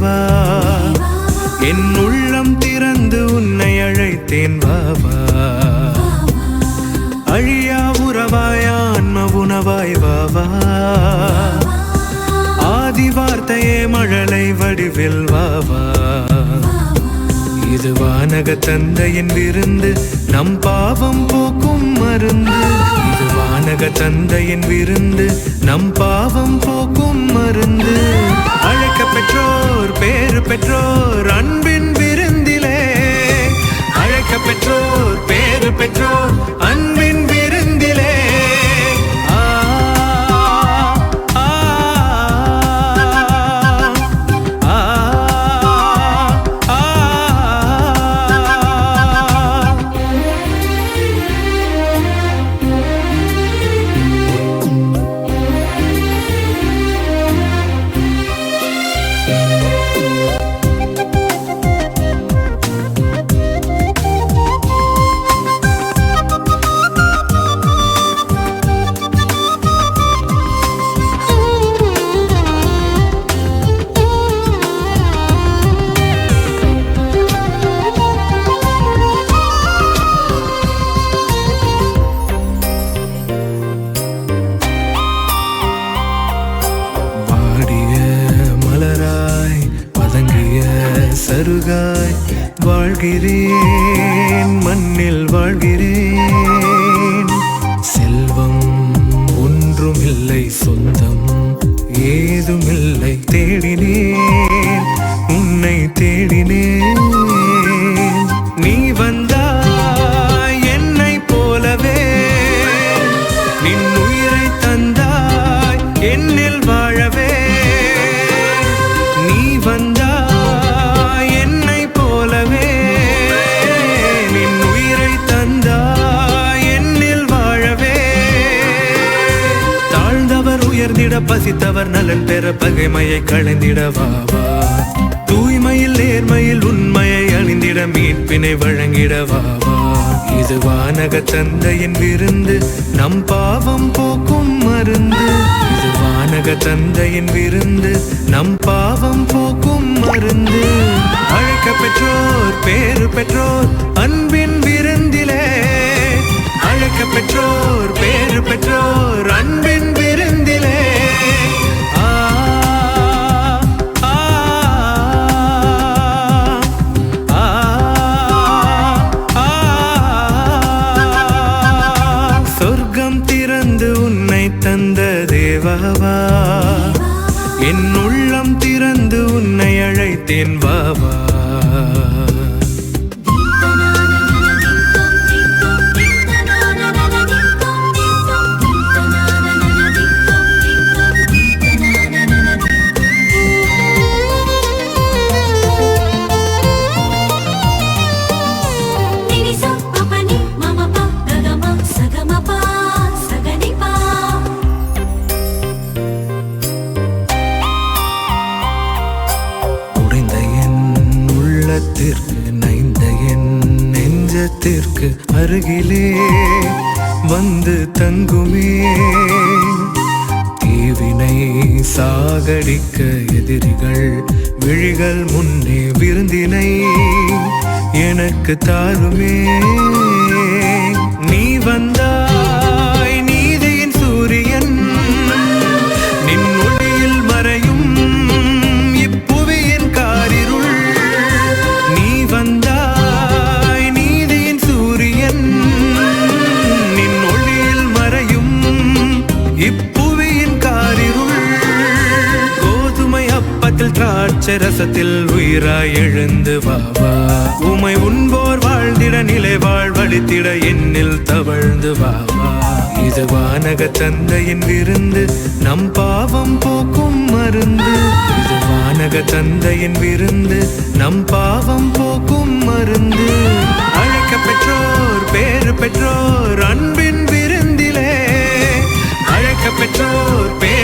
வாவா. என் உள்ளம் திறந்து உன்னை அழைத்தேன் வாவா. அழியா உறவாய் ஆன்ம உணவாய் வாவா. ஆதி வார்த்தையே மழலை வடிவில் வாவா. இது வானக தந்தையின் விருந்து நம் பாவம் போக்கும் மருந்து. இது வானக தந்தையின் விருந்து நம் பாவம் போக்கும் மருந்து. அழைக்க பேறு பெற்றோர் அன்பு. சருகாய் வாழ்கிறேன் மண்ணில் வாழ்கிறேன். செல்வம் ஒன்றுமில்லை சொல் உயர்ந்திட பசித்தவர் நலன் பெற பகைமையை களைந்திட வாவா தூய்மையில் நேர்மையில் உண்மையை அணிந்திட மீட்பினை வழங்கிட வாவா இது வானக தந்தையின் விருந்து நம் பாவம் போக்கும் மருந்து. இது வானக தந்தையின் விருந்து நம் பாவம் போக்கும் மருந்து. அழைக்க பெற்றோர் பேரு பெற்றோர் அன்பின் விருந்திலே. அழைக்க பெற்றோர் பேர் என் உள்ளம் திறந்து உன்னை அழைத்தேன் வாவா நெஞ்சத்திற்கு அருகிலே வந்து தங்குமே. தீவினை சாகடிக்க எதிரிகள் விழிகள் முன்னே விருந்தினை எனக்கு தாருமே. நீ வந்த அப்பத்தில் உயிராய் எழுந்து வாவா உமை உண்போர் வாழ்ந்திட நிலை வாழ்வழித்திட எண்ணில் தவழ்ந்து வாவா இது வானக தந்தையின் விருந்து நம் பாவம் போக்கும் மருந்து. இது வானக தந்தையின் விருந்து நம் பாவம் போக்கும் மருந்து. அழைக்க பெற்றோர் பேறு பெற்றோர் அன்பின் விருந்திலே. அழைக்க பெற்றோர் பேர்